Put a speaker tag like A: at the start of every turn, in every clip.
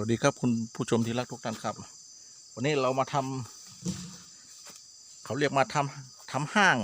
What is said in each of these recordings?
A: วัสดีครับคุณผู้ชมที่รักทุกท่านครับ วันนี้เรามาทำเขาเรียกมาทำทำห้าง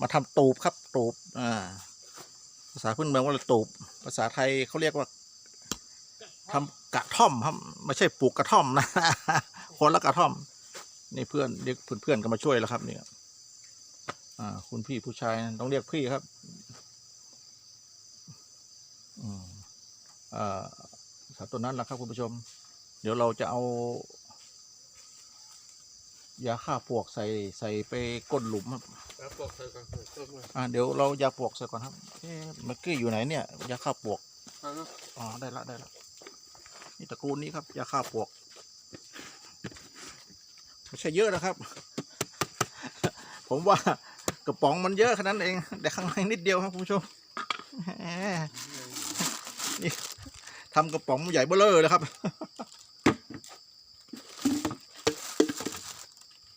A: มาทำตูบครับตูบอ่าภาษาพื้นเมืองว่าตูบภาษาไทยเขาเรียกว่าทำกระท่อมครับไม่ใช่ปลูกกระท่อมนะคนละกระท่อมนี่เพื่อนเรียกเพื่อนๆกันมาช่วยแล้วครับเนี่ยอ่า คุณพี่ผู้ชายต้องเรียกพี่ครับ อืมอ่า สัตว์ตัวนั้นแหละครับคุณผู้ชม เดี๋ยวเราจะเอายาฆ่าปลวกใส่ใส่ไปก้นหลุมครับ
B: แล้วปลอกใส่กันใส่ต้นมา
A: อ่าเดี๋ยวเรายาปลวกใส่ก่อนครับเอ๊ะเมื่อกี้อยู่ไหนเนี่ยยาฆ่าปลวก
B: เอาเนาะ
A: อ๋อได้ละได้ละนี่ตระกูลนี้ครับยาฆ่าปลวกไม่ใช่เยอะนะครับ ผมว่ากระป๋องมันเยอะขนาดนั้นเอง แต่ข้างในนิดเดียวครับคุณผู้ชมแหมนี่ ทำกระป๋องใหญ่เบ้อเลอเลยครับ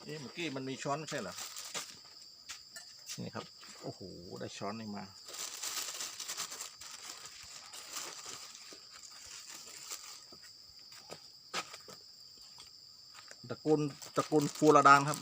A: เอ๊ะเมื่อกี้มันมีช้อนไม่ใช่เหรอนี่ครับโอ้โหได้ช้อนนี่มาตระกูลตระกูลฟูราดานครับ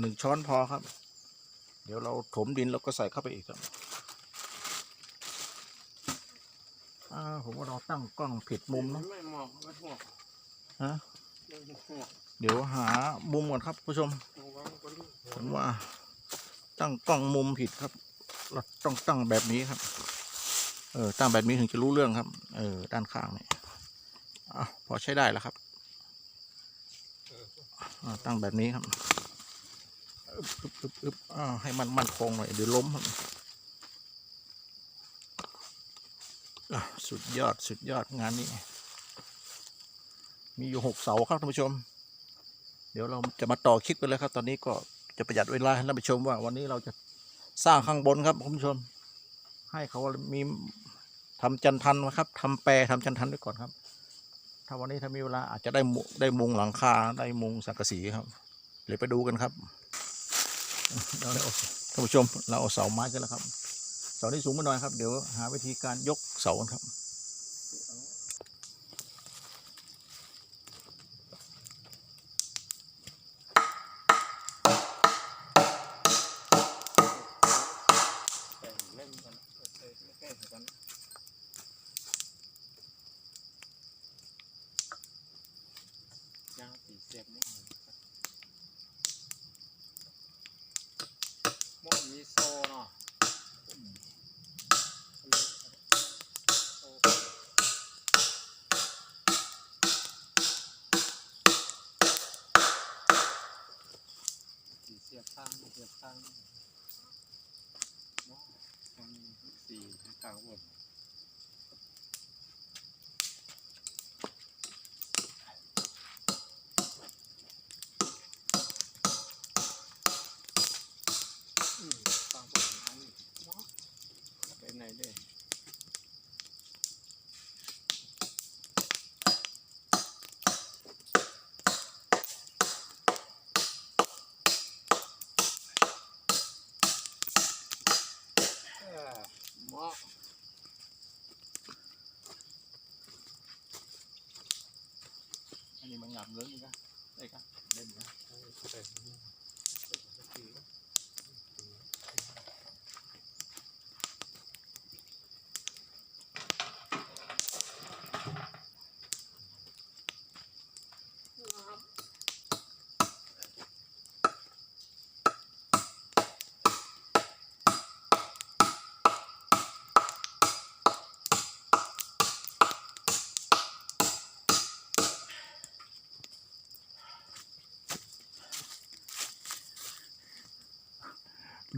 A: หนึ่งช้อนพอครับ เดี๋ยวเราถมดินแล้วก็ใส่เข้าไปอีกครับอ่าผมว่าเราตั้งกล้องผิดมุมเนอะ
B: ไม่เหมาะไม่เหมาะ
A: ฮะ
B: ไม่เหมาะ
A: เดี๋ยวหามุมก่อนครับผู้ชม
B: เอาวางไว้ก่อน
A: ผมว่า ตั้งกล้องมุมผิดครับ เราต้องตั้งแบบนี้ครับ เออตั้งแบบนี้ถึงจะรู้เรื่องครับ เออด้านข้างนี่อะพอใช้ได้แล้วครับอ่าตั้งแบบนี้ครับ อึบอึบอึบอ่าให้มันมันคงหน่อยเดี๋ยวล้มครับสุดยอดสุดยอดงานนี้ มีอยู่หกเสาครับท่านผู้ชม เดี๋ยวเราจะมาต่อคลิปกันเลยครับ ตอนนี้ก็จะประหยัดเวลาให้ท่านผู้ชมว่า วันนี้เราจะสร้างข้างบนครับคุณผู้ชม ให้เขามีทำจันทันนะครับทำแปรทำจันทันไว้ก่อนครับ ถ้าวันนี้ถ้ามีเวลาอาจจะได้ได้มุงหลังคาได้มุงสังกะสีครับเดี๋ยวไปดูกันครับ เราเอาท่านผู้ชมเราเอาเสาไม้กันแล้วครับ เสาที่สูงมาหน่อยครับ เดี๋ยวหาวิธีการยกเสากันครับ
B: ใส่เล่มก่อนใส่ใส่ก่อนยางตีเสียบนี่ หม้อมี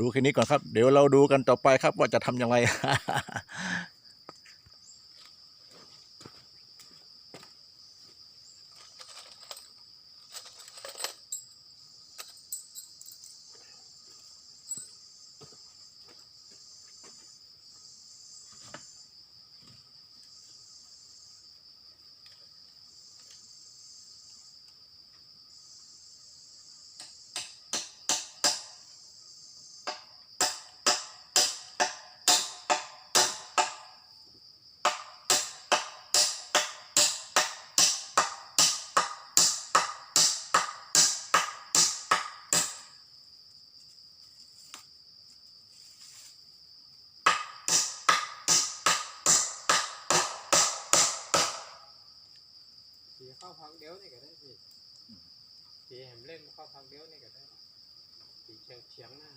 B: ดู
A: แค่นี้ก่อนครับ เดี๋ยวเราดูกันต่อไปครับว่าจะทำอย่างไร
B: เข้าพักเดียวนี่ก็ได้สิสีแหมเล่นเข้าพักเดียวนี่ก็ได้สีเฉียงเฉียงหน้า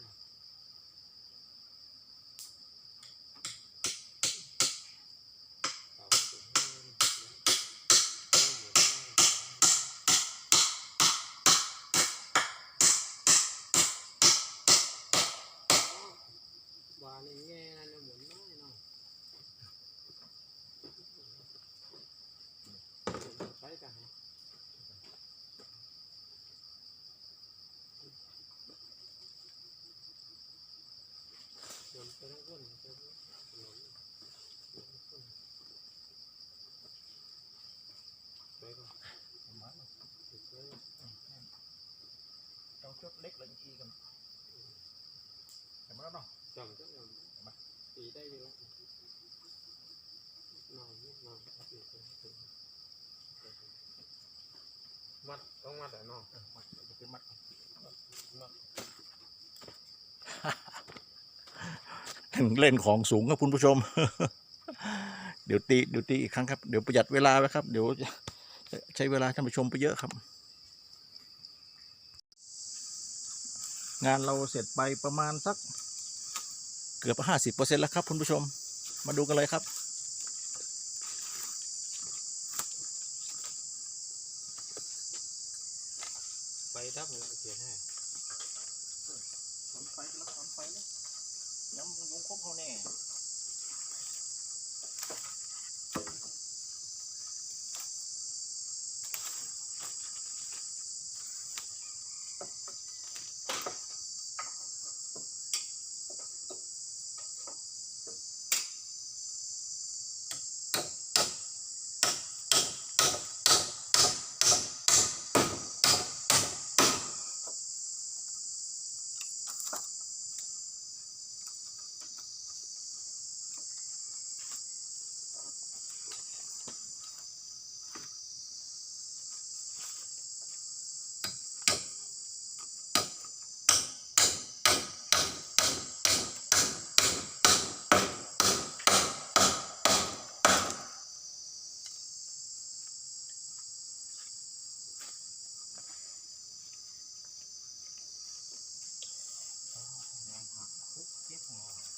B: เอาสิให้มันเดี๋ยวเอาหมุนหน้าวานี่แง่นั่นน่ะหมุนน้อยเนาะ ไปกันเดินไปแล้วก็หนีไปแล้วหลงหลงคนไปก่อนติดไว้
A: เรา ชดเล็กเลยอีกันเห็นไหมเนาะ
B: จำก็จำตีได้อยู่แล้วนอนนิดนอนครับอยู่ตรงนี้มัดต้องมัดแต่นอก
A: มัดจะเป็นมัด
B: มัด
A: เล่นของสูงครับคุณผู้ชม เดี๋ยวตีเดี๋ยวตีอีกครั้งครับ เดี๋ยวประหยัดเวลาไว้ครับ เดี๋ยวใช้เวลาท่านผู้ชมไปเยอะครับ งานเราเสร็จไปประมาณสักเกือบห้าสิบเปอร์เซ็นแล้วครับคุณผู้ชม มาดูกันเลยครับ
B: เจ็ดหั
A: ว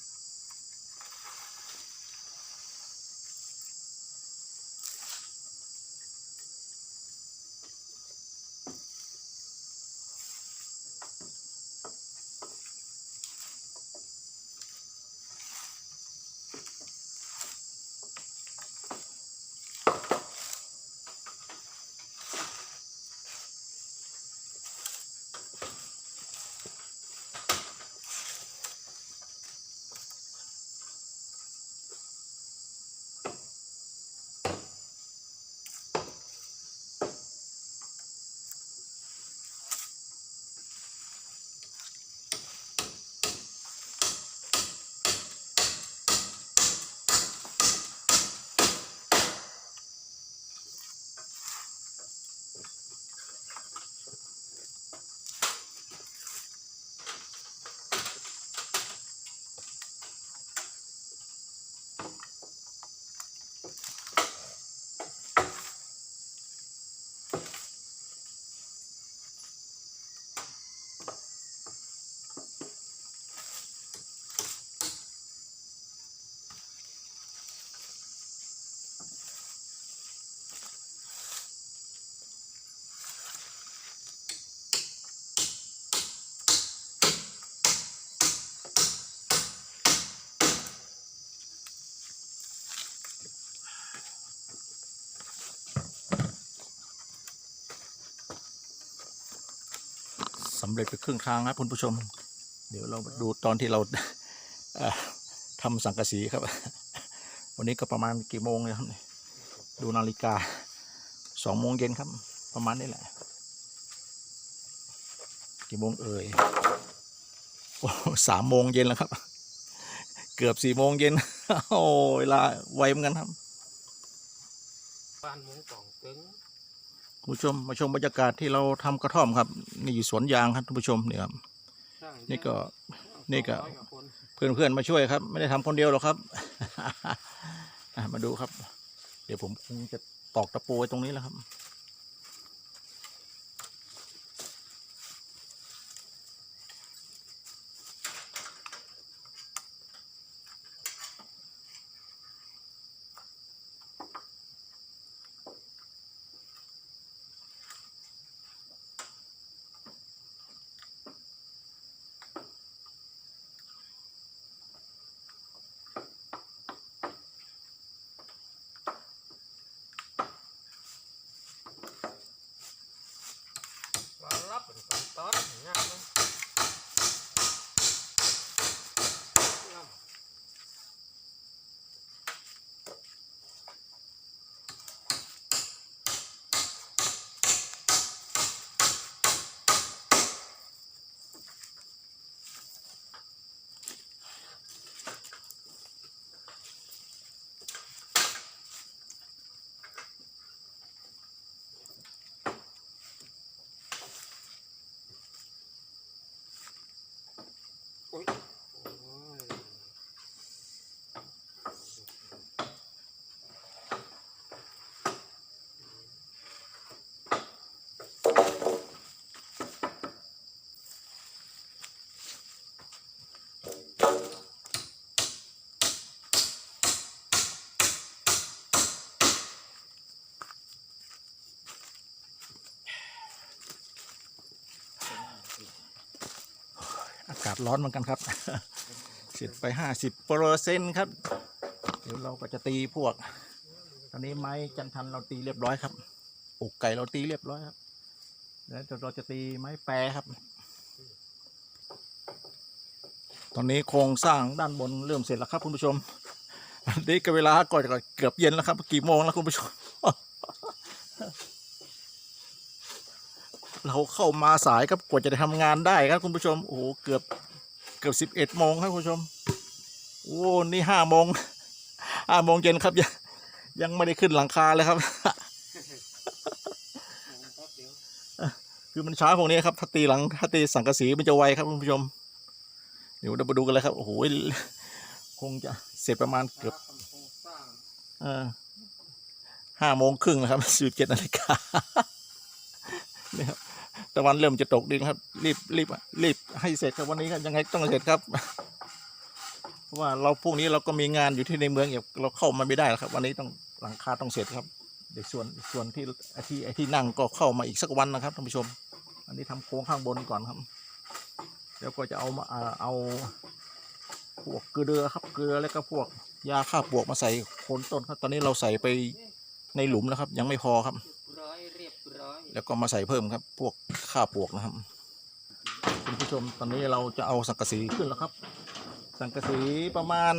A: สำเร็จไปครึ่งทางครับคุณผู้ชม เดี๋ยวเราดูตอนที่เราทำสังกะสีครับ วันนี้ก็ประมาณกี่โมงเนี่ยครับดูนาฬิกาสองโมงเย็นครับ ประมาณนี้แหละ กี่โมงเอ่ยโอ้สามโมงเย็นแล้วครับ เกือบสี่โมงเย็นโอ้เวลาไวเหมือนกันครับ
B: บ้านมุงสองตึง
A: คุณผู้ชมมาชมบรรยากาศที่เราทำกระท่อมครับ นี่อยู่สวนยางครับท่านผู้ชมนี่ครับ
B: สร้าง
A: นี่ก็นี่ก็
B: สองร้อยว่าคน
A: เพื่อนเพื่อนๆมาช่วยครับ ไม่ได้ทำคนเดียวหรอกครับอะมาดูครับ เดี๋ยวผมคงจะตอกตะปูไว้ตรงนี้แหล้วครับ
B: ว่ารับเป็นตอนตอนงานเลยงาม โา
A: กาศร้อนเหมือนกันครับเสร็จไปห้าสิบเปอร์เซ็นต์ครับ เดี๋ยวเราก็จะตีพวก ตอนนี้ไม้จันทันเราตีเรียบร้อยครับอกไก่เราตีเรียบร้อยครับ แล้วเดี๋ยวเราจะตีไม้แปรครับ ตอนนี้โครงสร้างด้านบนเริ่มเสร็จแล้วครับคุณผู้ชมนนี้ก็เวลาก่อนเกือบเย็นแล้วครับ กี่โมงแล้วคุณผู้ชม เราเข้ามาสายครับกว่าจะได้ทำงานได้ครับคุณผู้ชมโอ้โหเกือบเกือบสิบเอ็ดโมงครับคุณผู้ชมโอ้นี่ห้าโมงห้าโมงเย็นครับยังยังไม่ได้ขึ้นหลังคาเลยครับ คือมันช้าพวกนี้ครับถ้าตีหลังถ้าตีสังกะสีมันจะไวครับคุณผู้ชมเดี๋ยวเราไปดูกันเลยครับโอ้โหคงจะเสร็จประมาณเกือบห้าโมงครึ่งนะครับสิบเจ็ดนาฬิกา ตะวันเริ่มจะตกดินครับ รีบรีบรีบให้เสร็จครับวันนี้ครับยังไงต้องเสร็จครับเพราะว่าเราพรุ่งนี้เราก็มีงานอยู่ที่ในเมืองอีกเราเข้ามาไม่ได้แล้วครับ วันนี้ต้องหลังคาต้องเสร็จครับเดี๋ยวส่วนส่วนที่ไอ้ที่ไอ้ที่นั่งก็เข้ามาอีกสักวันนะครับท่านผู้ชม อันนี้ทำโค้งข้างบนก่อนครับแล้วก็จะเอามาอ่าเอาพวกเกลือครับเกลือแล้วก็พวกยาฆ่าปลวกมาใส่โคนต้นครับ ตอนนี้เราใส่ไปในหลุมแล้วครับ ยังไม่พอครับ แล้วก็มาใส่เพิ่มครับ พวกฆ่าปลวกนะครับ คุณผู้ชมตอนนี้เราจะเอาสังกะสีขึ้นแล้วครับ สังกะสีประมาณ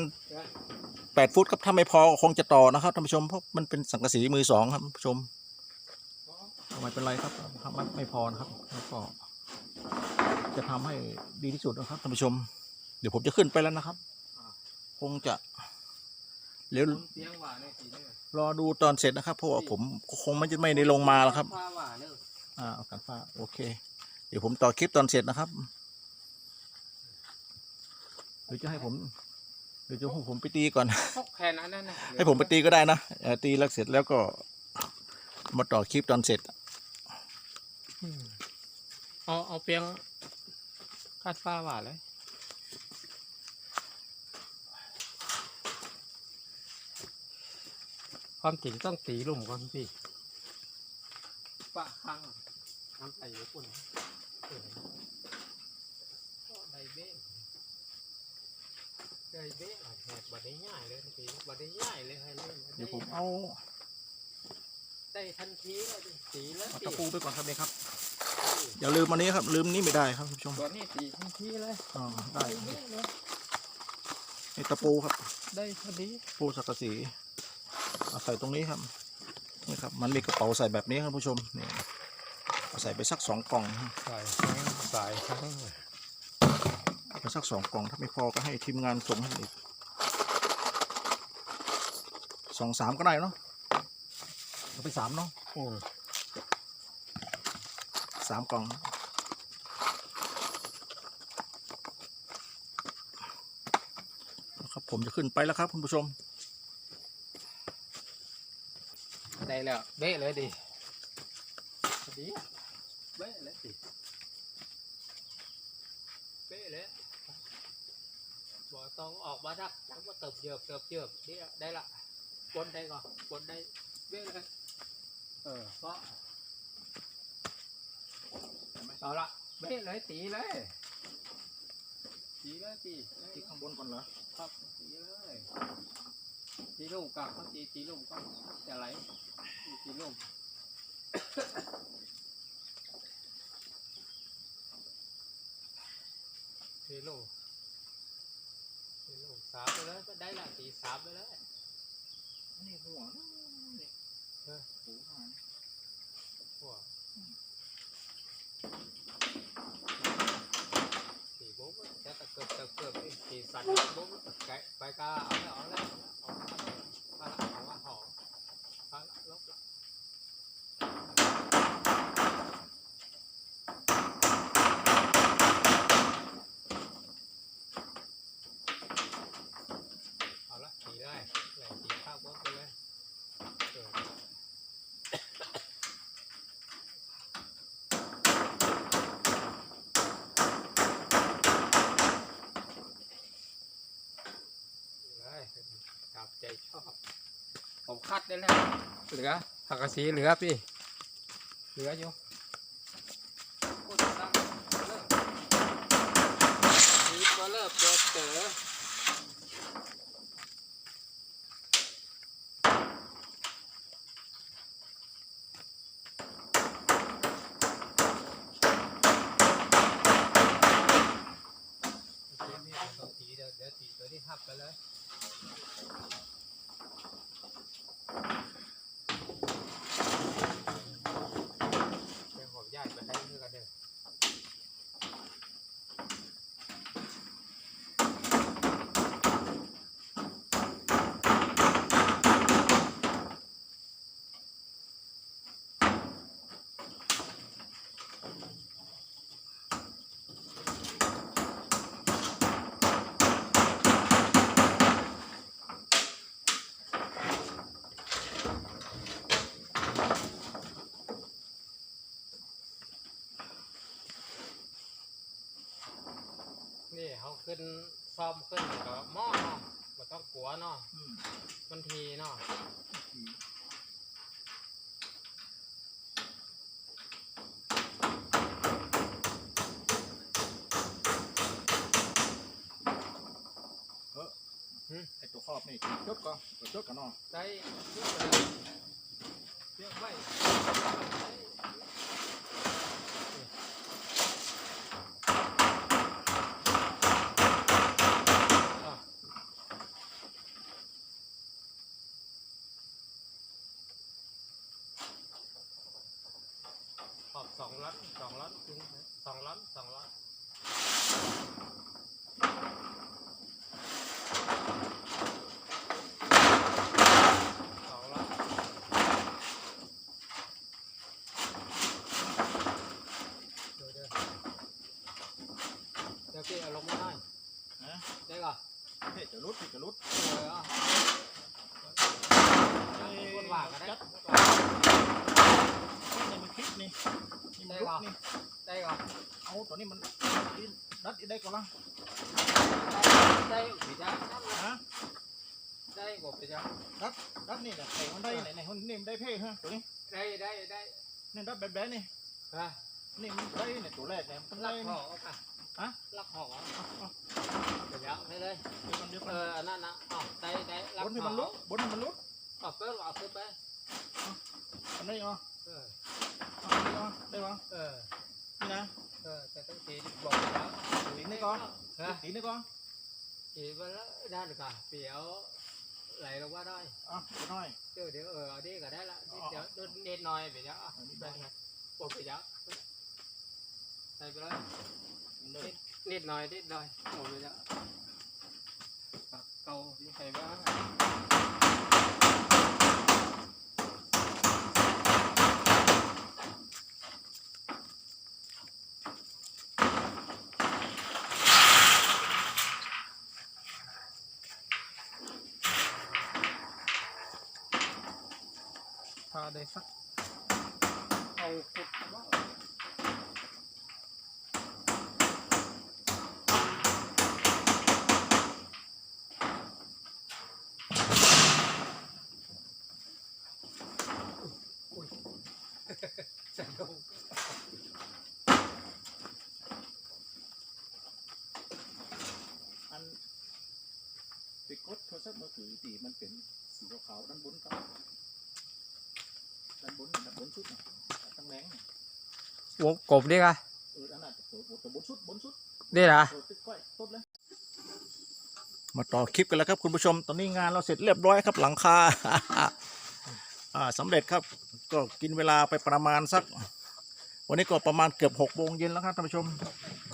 A: แปดฟุตครับถ้าไม่พอคงจะต่อนะครับท่านผู้ชมเพราะมันเป็นสังกะสีมือสองครับท่านผู้ชมไม่เป็นไรครับถ้าไม่ไม่พอนะครับแล้วก็จะทำให้ดีที่สุดนะครับท่านผู้ชม เดี๋ยวผมจะขึ้นไปแล้วนะครับ คงจะเดี๋ยวรอดูตอนเสร็จนะครับเพราะว่าผมคงไม่จะไม่ได้ลงมาแล้วครับ
B: ฟ้าหวานเลย
A: อ่าเอากันฟ้าโอเค เดี๋ยวผมต่อคลิปตอนเสร็จนะครับหรือจะให้ผมหรือจะให้ผมไปตีก่อน
B: พกแผ่นอันนั้นนะ
A: ให้ผมไปตีก็ได้นะเอ่อตีแล้วเสร็จแล้วก็มาต่อคลิปตอนเสร็จ
B: อืมเอาเอาเปียงคาดฟ้าหวานเลยความจริงต้องตีลุ่มก่อนพี่ ปะข้างน้ำใส่ญี่ปุ่นเออไดเบ้งไดเบ้งอะแหกบัดได้ง่ายเลยพี่บัดได้ง่ายเลยให้เล่น
A: เดี๋ยวผมเอา
B: ได้ทันทีเลยดิตีแล้ว
A: เอา
B: ตี
A: ตะปูไปก่อนครับเนี่ยครับ
B: ตี
A: อย่าลืมอันนี้ครับ ลืมนี้ไม่ได้ครับคุณผู้ชม
B: ตัวนี้ตีทันทีเลย
A: อ๋อได้
B: นี่เลย
A: นี่ตะปูครับ
B: ได้พอดี
A: ปูสังกะสีเอาใส่ตรงนี้ครับ นี่ครับมันมีกระเป๋าใส่แบบนี้ครับผู้ชมนี่เอาใส่ไปสักสองกล่อง
B: ใส่ทั้งใส่ทั้ง
A: ไปสักสองกล่องถ้าไม่พอก็ให้ทีมงานส่งให้อีกสองสามก็ได้เนาะเอาไปสามเนาะโอื
B: ม
A: สามกล่องครับผมจะขึ้นไปแล้วครับคุณผู้ชม
B: ได้แล้ว เบ๊ะเลยดิพอดีเบ๊ะเลยดิเบ๊ะเลยบ่ต้องออกมาดักจังว่าเติบเยือบเติบเยือบเดี๋ยวได้ละบนได้ก่อนบนได้เบ๊ะเลยเออก็เอาละเบ๊ะเลยตีเลยตีเลยตี
A: ที่ข้างบนก่อนเหรอ
B: ครับตีเลย ตีลูกกับเขาตีตีลูกก็จะไหลตีลูกตีลูกตีลูกสามไปเลยก็ได้ละตีสามไปเลย
A: นี่หัวนี่
B: เออ
A: หูหาง
B: หัวตีบุ๊บจะตะเกิบตะเกิบตีสั่นบุ๊บไก่ไปกาเอาแล้วเอาแล้วเอาละเอาละหอเอาละลบละเอาละตีได้เลยตีข้าวบุ๊บไปเลยเออ เลยตามใจชอบ ผม คัดได้แล้วเหลือผักกระสีเหลือพี่เหลืออยู่โอ้ยตั้งเลิกมีตัวเลิกตัวเต๋อโอเคนี่ตัวตีเดี๋ยวเดี๋ยวตีตัวที่ทับไปเลย เดี๋ยวผมย้ายไปได้เพื่อกันเด้อนี่เขาขึ้นซ้อมขึ้นก็หม้อเนาะไม่ต้องกลัวเนาะ
A: อืม
B: มันทีเนาะ
A: ไอตัวครอบนี่จดก่อนตัวจดกันเนาะ
B: ได้เยอะเลยเยอะไว้ สองล้านสองล้านจิงสองล้านสองล้านสองล้านเดี๋ยวเดี๋ยวเดี๋ยวพี่เอาลงมาได้
A: นะ
B: ได้ก่อน
A: เฮ้ยจะรุดจะรุด
B: เออเอาคนว่ากันได้
A: จัดนี่มันคลิปนี่นี่มันรุดนี่
B: ได้ก่อน
A: เอาตัวนี้มันดัดอีกได้ก่อนละ
B: ได้ผีจ้า
A: ฮะ
B: ได้กบผีจ้า
A: ดัดนี่แหละไอ้มันได้ไหนไหนคนนี่มันได้เพ่ฮะตัวนี้
B: ได้ได้ได้
A: นี่ดัดแบบแบบนี่
B: ฮะ
A: นี่มันได้เนี่ยตัวแรกเนี่ยมัน
B: ลั
A: ได้
B: กห
A: นี่
B: อกอะ
A: ฮะ
B: ลักหอก
A: เอาเอา
B: เดี๋ยวให้เลย
A: เดี๋ยวกันเดี๋ยว
B: เอ
A: กัน
B: ออันนั้นนะอ๋อได้ได้ลัก
A: บนให้
B: ห
A: มั
B: อน
A: รุด
B: ก
A: บนให้มันรุด
B: อ๋อเปิ้ลเอาขึ้นไป
A: อันนี้อ๋อ
B: เออ
A: อันนี้อ๋อได้ปะ
B: เออ
A: นี่นี่นะ
B: เออแต่ต้องตีบอกไปแล้ว
A: ตีนี่ก่อน
B: ฮะ
A: ตีนี่ก่อน
B: ตีไปแล้วได้หรือเปล่าเดี๋ยวไหลลงว่าได้
A: อะเดี๋ยวหน่อย
B: เดี๋ยวเดี๋ยวเออเอาดีก็ได้ละ
A: อ๋อ
B: เดี๋ยวโดนเน็ตหน่อยไปเดี๋ยวอะ
A: อันนี้
B: ไป
A: ได้
B: ไงปวดไปเดี๋ยวใส่ไปเลย
A: เลย
B: นิดหน่อยนิดหน่อยโอ้ไปเดี๋ยวาได้สัก เอาฟุตว่าง
A: อันไปกดโทรศัพท์มือถือที่มันเป็นสีขาวด้านบนครับ ด้านบนด้านบนสุดนะตั้งแรงน่ะ
B: วงกบดิค่ะ
A: เอออันนั้นตัวตัวบนสุดบนสุด
B: ดิล่ะ
A: มาต่อคลิปกันแล้วครับคุณผู้ชม ตอนนี้งานเราเสร็จเรียบร้อยครับหลังคา อ่าสำเร็จครับ ก็กินเวลาไปประมาณสัก วันนี้ก็ประมาณเกือบหกโมงเย็นแล้วครับท่านผู้ชม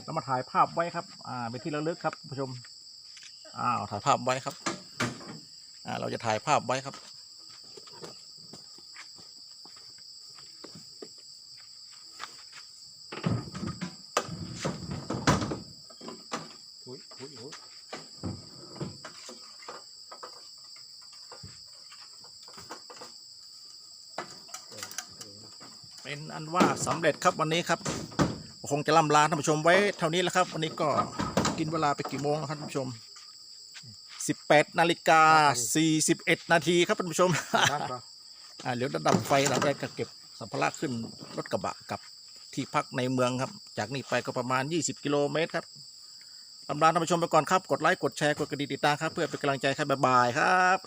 A: เรามาถ่ายภาพไว้ครับ อ่าเป็นที่ระลึกครับท่านผู้ชมอ้าวถ่ายภาพไว้ครับ อ่าเราจะถ่ายภาพไว้ครับ อุ้ยอุ้ยอุ้ย เป็นอันว่าสำเร็จครับวันนี้ครับ คงจะล่ำลาท่านผู้ชมไว้เท่านี้แล้วครับ วันนี้ก็กินเวลาไปกี่โมงครับท่านผู้ชม 18นาฬิกา41นาทีครับท่านผู้ชมอ่าเดี๋ยวระดับไฟเราได้ก็เก็บสัมภาระขึ้นรถกระบะกับที่พักในเมืองครับ จากนี้ไปก็ประมาณ 20 กิโลเมตรครับลำลาท่านผู้ชมไปก่อนครับ กดไลค์ กดแชร์ กดกระดิ่งติดตามครับ เพื่อเป็นกำลังใจครับ บ๊ายบายครับ